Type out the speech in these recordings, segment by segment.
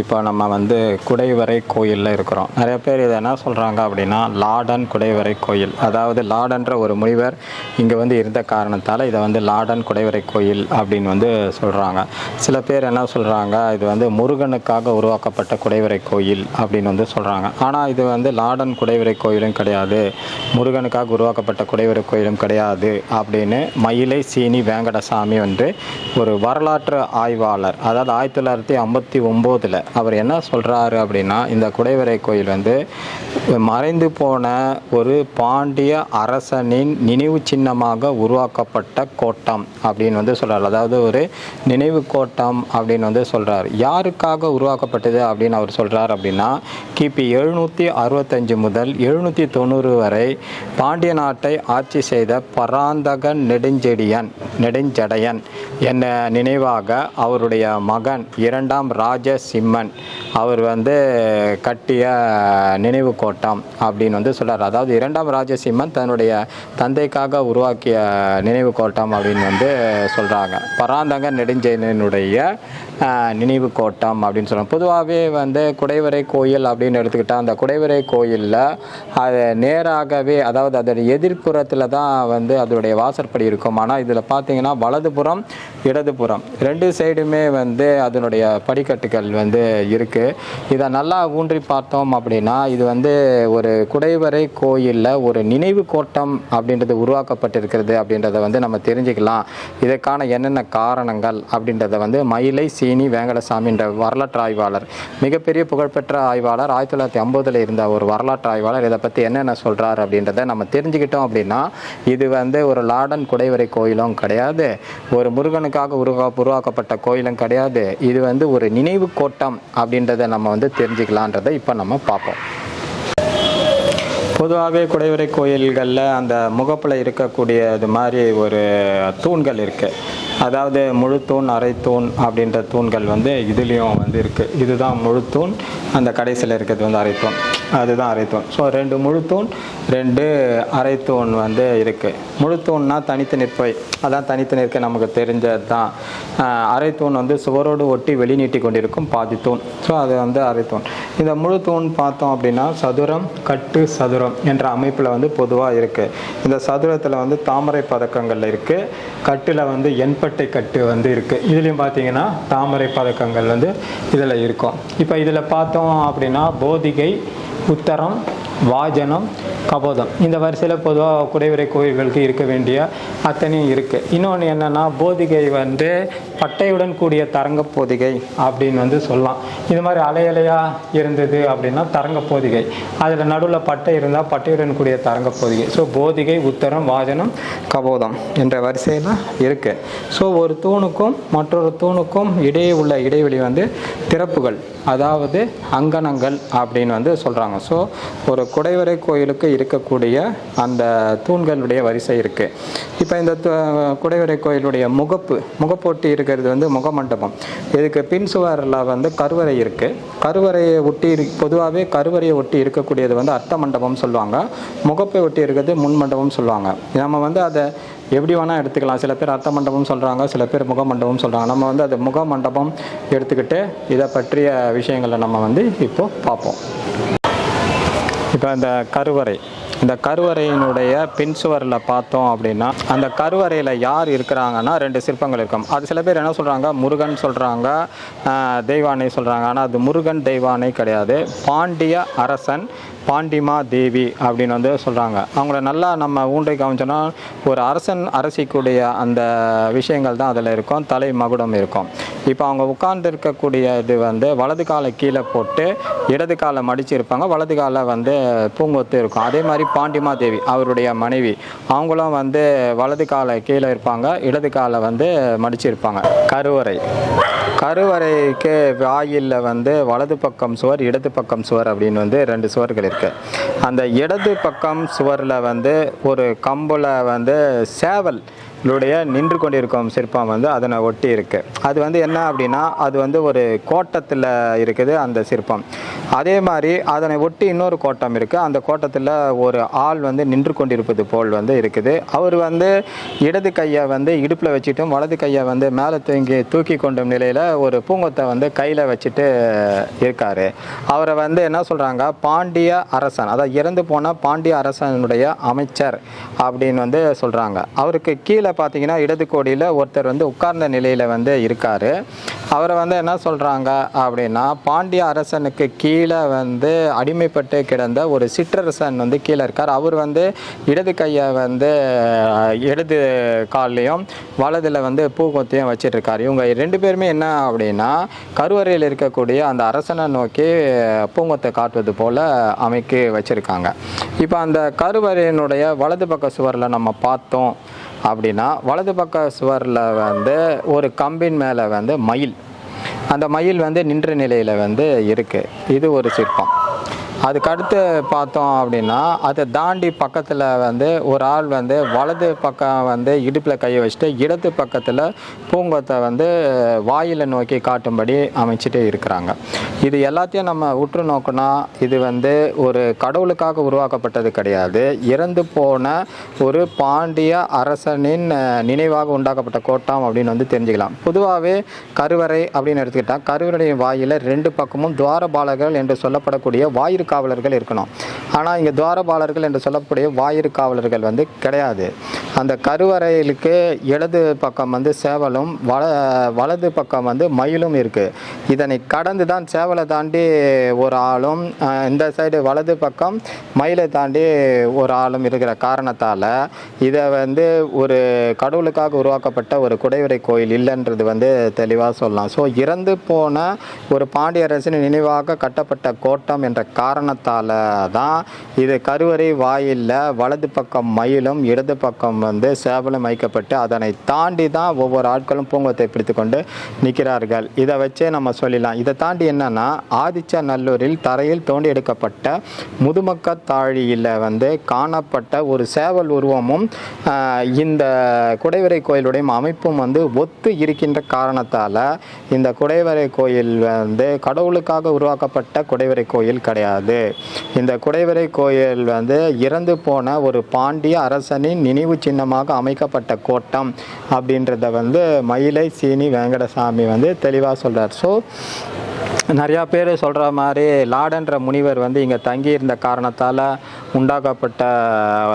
இப்போ நம்ம வந்து குடைவரை கோயிலில் இருக்கிறோம். நிறைய பேர் இதை என்ன சொல்கிறாங்க அப்படின்னா லாடன் குடைவரை கோயில். அதாவது லாடன்ற ஒரு முனிவர் இங்கே வந்து இருந்த காரணத்தால் இதை வந்து லாடன் குடைவரை கோயில் அப்படின்னு வந்து சொல்கிறாங்க சில பேர் என்ன சொல்கிறாங்க இது வந்து முருகனுக்காக உருவாக்கப்பட்ட குடைவரை கோயில் அப்படின்னு வந்து சொல்கிறாங்க ஆனால் இது வந்து லாடன் குடைவரை கோயிலும் கிடையாது. முருகனுக்காக உருவாக்கப்பட்ட குடைவரை கோயிலும் கிடையாது அப்படின்னு மயிலை சீனி வேங்கடசாமி வந்து ஒரு வரலாற்று ஆய்வாளர் அதாவது ஆயிரத்தி தொள்ளாயிரத்தி ஐம்பத்தி ஒம்போதில் அவர் என்ன சொல்கிறாரு அப்படின்னா இந்த குடைவரை கோயில் வந்து மறைந்து போன ஒரு பாண்டிய அரசனின் நினைவு சின்னமாக உருவாக்கப்பட்ட கோட்டம் அப்படின்னு வந்து சொல்கிறார் அதாவது ஒரு நினைவு கோட்டம் அப்படின்னு வந்து சொல்கிறார் யாருக்காக உருவாக்கப்பட்டது அப்படின்னு அவர் சொல்கிறார் அப்படின்னா கிபி எழுநூற்றி அறுபத்தஞ்சு முதல் எழுநூற்றி தொண்ணூறு வரை பாண்டிய நாட்டை ஆட்சி செய்த பராந்தகன் நெடுஞ்செடியன் நெடுஞ்சடையன் என்ன நினைவாக அவருடைய மகன் இரண்டாம் ராஜ அம்மன் அவர் வந்து கட்டிய நினைவு கோட்டம் அப்படின்னு வந்து சொல்கிறார் அதாவது இரண்டாம் ராஜசிம்மன் தன்னுடைய தந்தைக்காக உருவாக்கிய நினைவு கோட்டம் அப்படின்னு வந்து சொல்கிறாங்க பராந்தக நெடுஞ்செயனுடைய நினைவு கோட்டம் அப்படின்னு சொல்கிறாங்க பொதுவாகவே வந்து குடைவரை கோயில் அப்படின்னு எடுத்துக்கிட்டால் அந்த குடைவரை கோயிலில் அது நேராகவே அதாவது அதோடைய எதிர்ப்புறத்தில் தான் வந்து அதோடைய வாசற்படி இருக்கும். ஆனால் இதில் பார்த்தீங்கன்னா வலதுபுறம் இடதுபுறம் ரெண்டு சைடுமே வந்து அதனுடைய படிக்கட்டுகள் வந்து இருக்குது இதை நல்லா ஊன்றி பார்த்தோம் அப்படின்னா இது வந்து ஒரு குடைவரை கோயிலில் ஒரு நினைவு கோட்டம் அப்படின்றது உருவாக்கப்பட்டிருக்கிறது அப்படின்றத வந்து நம்ம தெரிஞ்சுக்கலாம். இதற்கான என்னென்ன காரணங்கள் அப்படின்றத வந்து மயிலை சி சீனி வேங்கடசாமின்ற வரலாற்று ஆய்வாளர் மிகப்பெரிய புகழ்பெற்ற ஆய்வாளர் ஆயிரத்தி தொள்ளாயிரத்தி ஐம்பதில் இருந்த ஒரு வரலாற்று ஆய்வாளர். இதை பற்றி என்னென்ன சொல்கிறார் அப்படின்றத நம்ம தெரிஞ்சுக்கிட்டோம் அப்படின்னா இது வந்து ஒரு லாடன் குடைவரை கோயிலும் கிடையாது ஒரு முருகனுக்காக உருவா உருவாக்கப்பட்ட கோயிலும் கிடையாது. இது வந்து ஒரு நினைவு கோட்டம் அப்படின்றத நம்ம வந்து தெரிஞ்சுக்கலான்றதை இப்போ நம்ம பார்ப்போம். பொதுவாகவே குடைவரை கோயில்களில் அந்த முகப்பில் இருக்கக்கூடிய இது மாதிரி ஒரு தூண்கள் இருக்குது அதாவது முழுத்தூண் அரைத்தூண் அப்படின்ற தூண்கள் வந்து இதுலேயும் வந்து இருக்குது இதுதான் முழுத்தூண் அந்த கடைசியில் இருக்கிறது வந்து அரைத்தூண் அதுதான் அரைத்தூண் ஸோ ரெண்டு முழுத்தூண் ரெண்டு அரைத்தூண் வந்து இருக்குது முழு தூண்னா தனித்து நிற்பை அதான் தனித்து நிற்க நமக்கு தெரிஞ்சது தான் அரைத்தூண் வந்து சுவரோடு ஒட்டி வெளி நீட்டி கொண்டிருக்கும் பாதி தூண். ஸோ அது வந்து அரைத்தூண் இந்த முழு தூண் பார்த்தோம் அப்படின்னா சதுரம் கட்டு சதுரம் என்ற அமைப்பில் வந்து பொதுவாக இருக்குது இந்த சதுரத்தில் வந்து தாமரை பதக்கங்கள் இருக்குது கட்டில் வந்து எண்பட்டை கட்டு வந்து இருக்குது இதுலேயும் பார்த்தீங்கன்னா தாமரை பதக்கங்கள் வந்து இதில் இருக்கும். இப்போ இதில் பார்த்தோம் அப்படின்னா போதிகை உத்தரம் வாஜனம் கபோதம். இந்த வரிசையில் பொதுவாக குடைவரை கோயில்களுக்கு இருக்க வேண்டிய அத்தனையும் இருக்குது இன்னொன்று என்னென்னா போதிகை வந்து பட்டையுடன் கூடிய தரங்க போதிகை அப்படின்னு வந்து சொல்லலாம். இது மாதிரி அலையலையாக இருந்தது அப்படின்னா தரங்க போதிகை. அதில் நடுவில் பட்டை இருந்தால் பட்டையுடன் கூடிய தரங்க போதிகை. ஸோ போதிகை உத்தரம் வாஜனம் கபோதம் என்ற வரிசையில் இருக்குது ஸோ ஒரு தூணுக்கும் மற்றொரு தூணுக்கும் இடையே உள்ள இடைவெளி வந்து திறப்புகள் அதாவது அங்கனங்கள் அப்படின்னு வந்து சொல்கிறாங்க ஸோ ஒரு குடைவரை கோயிலுக்கு இருக்கக்கூடிய அந்த தூண்களுடைய வரிசை இருக்குது இப்போ இந்த குடைவரை கோயிலுடைய முகப்பு முகப்போட்டி இருக்கிறது வந்து முகமண்டபம். இதுக்கு பின் சுவரில் வந்து கருவறை இருக்குது கருவறையை ஒட்டி பொதுவாகவே கருவறையை ஒட்டி இருக்கக்கூடியது வந்து அர்த்த மண்டபம் சொல்லுவாங்க. முகப்பை ஒட்டி இருக்கிறது முன் மண்டபம் சொல்லுவாங்க. நம்ம வந்து அதை எப்படி வேணால் எடுத்துக்கலாம். சில பேர் அர்த்த மண்டபம் சொல்கிறாங்க சில பேர் முக மண்டபம் சொல்கிறாங்க நம்ம வந்து அது முக மண்டபம் எடுத்துக்கிட்டு இதை பற்றிய விஷயங்களை நம்ம வந்து இப்போ பார்ப்போம். இப்போ இந்த கருவறை இந்த கருவறையினுடைய பின் சுவரில் பார்த்தோம் அப்படின்னா அந்த கருவறையில் யார் இருக்கிறாங்கன்னா ரெண்டு சிற்பங்கள் இருக்கும். அது சில பேர் என்ன சொல்கிறாங்க முருகன் சொல்கிறாங்க தெய்வானை சொல்கிறாங்க ஆனால் அது முருகன் தெய்வானை கிடையாது. பாண்டிய அரசன் பாண்டிமா தேவி அப்படின்னு வந்து சொல்கிறாங்க அவங்கள நல்லா நம்ம ஊன்றை கவனிச்சோன்னா ஒரு அரசன் அரசிக்குடைய அந்த விஷயங்கள் தான் அதில் இருக்கும் தலை மகுடம் இருக்கும். இப்போ அவங்க உட்கார்ந்து இருக்கக்கூடிய இது வந்து வலது காலை கீழே போட்டு இடது காலை மடிச்சு இருப்பாங்க வலது காலை வந்து பூங்கொத்து இருக்கும். அதே மாதிரி பாண்டிமா தேவி அவருடைய மனைவி அவங்களும் வந்து வலது காலை கீழே இருப்பாங்க இடது காலை வந்து மடிச்சு இருப்பாங்க. கருவறை. கருவறைக்கு வாயிலில் வந்து வலது பக்கம் சுவர் இடது பக்கம் சுவர் அப்படின்னு வந்து ரெண்டு சுவர்கள் இருக்குது அந்த இடது பக்கம் சுவரில் வந்து ஒரு கம்பில் வந்து சேவல் ளுடைய நின்று கொண்டிருக்கும் சிற்பம் வந்து அதனை ஒட்டி இருக்கு. அது வந்து என்ன அப்படின்னா அது வந்து ஒரு கோட்டத்தில் இருக்குது அந்த சிற்பம். அதே மாதிரி அதனை ஒட்டி இன்னொரு கோட்டம் இருக்குது அந்த கோட்டத்தில் ஒரு ஆள் வந்து நின்று கொண்டிருப்பது போல் வந்து இருக்குது. அவர் வந்து இடது கையை வந்து இடுப்பில் வச்சுட்டும் வலது கையை வந்து மேலே தூங்கி தூக்கி கொண்டும் நிலையில் ஒரு பூங்கொத்தை வந்து கையில் வச்சுட்டு இருக்கார். அவரை வந்து என்ன சொல்கிறாங்க பாண்டிய அரசன். அதாவது இறந்து போன பாண்டிய அரசனுடைய அமைச்சர் அப்படின்னு வந்து சொல்கிறாங்க அவருக்கு கீழே பார்த்தீங்கன்னா இடது கோடியில் ஒருத்தர் வந்து உட்கார்ந்த நிலையில் வந்து இருக்கார். அவரை வந்து என்ன சொல்கிறாங்க அப்படின்னா பாண்டிய அரசனுக்கு கீழே வந்து அடிமைப்பட்டு கிடந்த ஒரு சிற்றரசன் வந்து கீழே இருக்கார். அவர் வந்து இடது கையை வந்து இடது கால்லையும் வலதில் வந்து பூக்கொத்தையும் வச்சிட்ருக்கார். இவங்க ரெண்டு பேருமே என்ன அப்படின்னா கருவறையில் இருக்கக்கூடிய அந்த அரசனை நோக்கி பூங்கொத்தை காட்டுவது போல் அமைக்க வச்சுருக்காங்க. இப்போ அந்த கருவறையினுடைய வலது பக்க சுவரில் நம்ம பார்த்தோம் அப்படின்னா வலது பக்க சுவரில் வந்து ஒரு கம்பின் மேலே வந்து மயில். அந்த மயில் வந்து நின்ற நிலையில் வந்து இருக்குது இது ஒரு சிற்பம். அதுக்கடுத்து பார்த்தோம் அப்படின்னா அதை தாண்டி பக்கத்தில் வந்து ஒரு ஆள் வந்து வலது பக்கம் வந்து இடுப்பில் கையை வச்சுட்டு இடது பக்கத்தில் பூங்கொத்தை வந்து வாயில் நோக்கி காட்டும்படி அமைச்சிட்டு இருக்கிறாங்க. இது எல்லாத்தையும் நம்ம உற்று நோக்கினா இது வந்து ஒரு கடவுளுக்காக உருவாக்கப்பட்டது கிடையாது. இறந்து போன ஒரு பாண்டிய அரசனின் நினைவாக உண்டாக்கப்பட்ட கோட்டம் அப்படின்னு வந்து தெரிஞ்சுக்கலாம். பொதுவாகவே கருவறை அப்படின்னு எடுத்துக்கிட்டால் கருவறையின் வாயில் ரெண்டு பக்கமும் துவாரபாலகர்கள் என்று சொல்லப்படக்கூடிய வாயிற்கு காவலர்கள் இருக்கணும். ஆனால் இங்கே துவாரபாலர்கள் என்று சொல்லக்கூடிய வாயிறு காவலர்கள் வந்து கிடையாது. அந்த கருவறையிலுக்கு இடது பக்கம் வந்து சேவலும் வல வலது பக்கம் வந்து மயிலும் இருக்குது இதனை கடந்து தான் சேவலை தாண்டி ஒரு ஆளும் இந்த சைடு வலது பக்கம் மயிலை தாண்டி ஒரு ஆளும் இருக்கிற காரணத்தால் இதை வந்து ஒரு கடவுளுக்காக உருவாக்கப்பட்ட ஒரு குடைவரை கோயில் இல்லைன்றது வந்து தெளிவாக சொல்லலாம். ஸோ இறந்து போன ஒரு பாண்டியரசின் நினைவாக கட்டப்பட்ட கோட்டம் என்ற காரணத்தால் தான் இது கருவறை வாயிலில் வலது பக்கம் மயிலும் இடது பக்கம் வந்து சேவலும் வைக்கப்பட்டு அதனை தாண்டி தான் ஒவ்வொரு ஆட்களும் பூங்கத்தை பிடித்து கொண்டு நிற்கிறார்கள். இதை வச்சே நம்ம சொல்லலாம் இதை தாண்டி என்னன்னா ஆதிச்சநல்லூரில் தரையில் தோண்டி எடுக்கப்பட்ட முதுமக்க தாழியில் வந்து காணப்பட்ட ஒரு சேவல் உருவமும் இந்த குடைவரை கோயிலுடைய அமைப்பும் வந்து ஒத்து இருக்கின்ற காரணத்தால் இந்த குடைவரை கோயில் வந்து கடவுளுக்காக உருவாக்கப்பட்ட குடைவரை கோயில் கிடையாது. இந்த குடைவரை கோயில் வந்து இறந்து போன ஒரு பாண்டிய அரசனின் நினைவு சின்னமாக அமைக்கப்பட்ட கோட்டம் அப்படின்றத வந்து மயிலை சீனி வெங்கடசாமி வந்து தெளிவாக சொல்கிறார் ஸோ நிறையா பேர் சொல்கிற மாதிரி லாடன்ற முனிவர் வந்து இங்கே தங்கியிருந்த காரணத்தால் உண்டாக்கப்பட்ட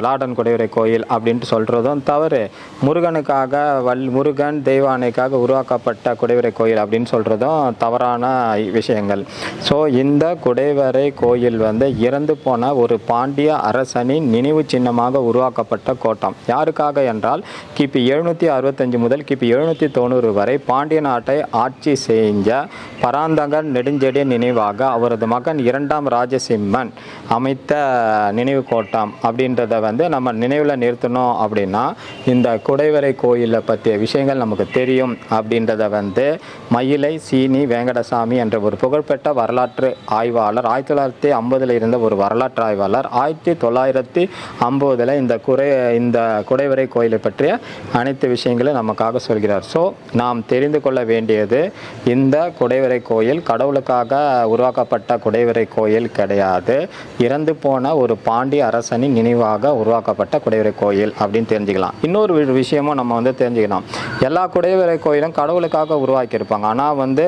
லாடன் குடைவரை கோயில் அப்படின்ட்டு சொல்கிறதும் தவறு. முருகனுக்காக வல் முருகன் தெய்வானைக்காக உருவாக்கப்பட்ட குடைவரை கோயில் அப்படின்னு சொல்கிறதும் தவறான விஷயங்கள். ஸோ இந்த குடைவரை கோயில் வந்து இறந்து போன ஒரு பாண்டிய அரசனின் நினைவு சின்னமாக உருவாக்கப்பட்ட கோட்டம். யாருக்காக என்றால் கிபி எழுநூற்றி அறுபத்தஞ்சு முதல் கிபி எழுநூற்றி தொண்ணூறு வரை பாண்டிய நாட்டை ஆட்சி செஞ்ச பராந்தகன் நெடுஞ்செடி நினைவாக அவரது மகன் இரண்டாம் ராஜசிம்மன் அமைத்த நினைவு கோட்டம் அப்படின்றத வந்து நம்ம நினைவில் நிறுத்தணும் அப்படின்னா இந்த குடைவரை கோயிலை பற்றிய விஷயங்கள் நமக்கு தெரியும் அப்படின்றத வந்து மயிலை சீனி வேங்கடசாமி என்ற ஒரு புகழ்பெற்ற வரலாற்று ஆய்வாளர் ஆயிரத்தி தொள்ளாயிரத்தி ஐம்பதில் இருந்த ஒரு வரலாற்று ஆய்வாளர் ஆயிரத்தி தொள்ளாயிரத்தி ஐம்பதில் இந்த குறை இந்த குடைவரை கோயிலை பற்றிய அனைத்து விஷயங்களும் நமக்காக சொல்கிறார். ஸோ நாம் தெரிந்து கொள்ள வேண்டியது இந்த குடைவரை கோயில் கடவுளுக்காக உருவாக்கப்பட்ட குடைவரை கோயில் கிடையாது. இறந்து போன ஒரு பாண்டிய அரசனின் நினைவாக உருவாக்கப்பட்ட குடைவரை கோயில் அப்படின்னு தெரிஞ்சுக்கலாம். இன்னொரு விஷயமும் நம்ம வந்து தெரிஞ்சுக்கலாம் எல்லா குடைவரை கோயிலும் கடவுளுக்காக உருவாக்கியிருப்பாங்க. ஆனால் வந்து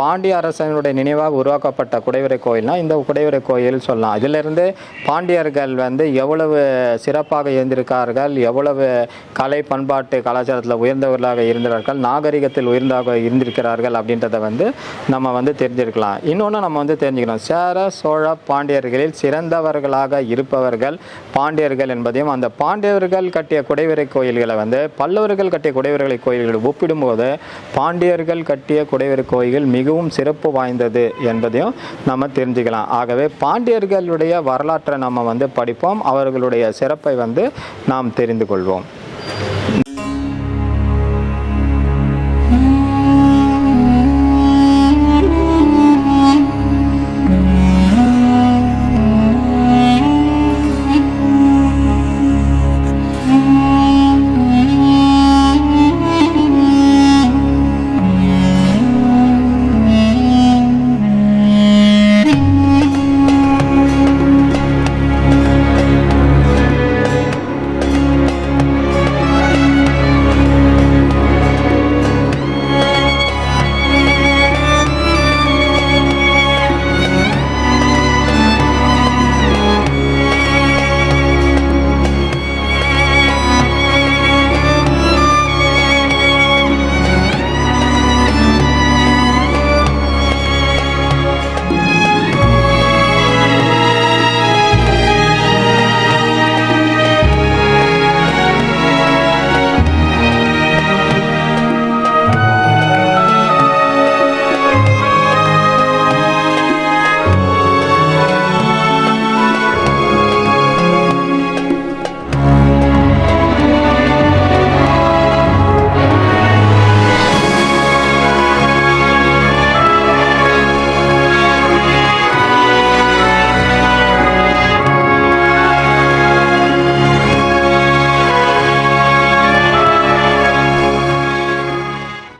பாண்டிய அரசனுடைய நினைவாக உருவாக்கப்பட்ட குடைவரை கோயில்னா இந்த குடைவரை கோயில் சொல்லலாம். இதிலிருந்து பாண்டியர்கள் வந்து எவ்வளவு சிறப்பாக இருந்திருக்கார்கள் எவ்வளவு கலை பண்பாட்டு கலாச்சாரத்தில் உயர்ந்தவர்களாக இருந்தார்கள் நாகரிகத்தில் உயர்ந்தாக இருந்திருக்கிறார்கள் அப்படின்றத வந்து நம்ம வந்து தெரிஞ்சிருக்கலாம். இன்னொன்று நம்ம வந்து தெரிஞ்சுக்கணும். சேர சோழ பாண்டியர்களில் சிறந்தவர்களாக இருப்பவர்கள் பாண்டியர்கள் என்பதையும் அந்த பாண்டியர்கள் கட்டிய குடைவரை கோயில்களை வந்து பல்லவர்கள் கட்டிய குடைவரை கோயில்களை ஒப்பிடும்போது பாண்டியர்கள் கட்டிய குடைவரை கோயில்கள் மிகவும் சிறப்பு வாய்ந்தது என்பதையும் நம்ம தெரிஞ்சுக்கலாம். ஆகவே பாண்டியர்களுடைய வரலாற்றை நம்ம வந்து படிப்போம். அவர்களுடைய சிறப்பை வந்து நாம் தெரிந்து கொள்வோம்.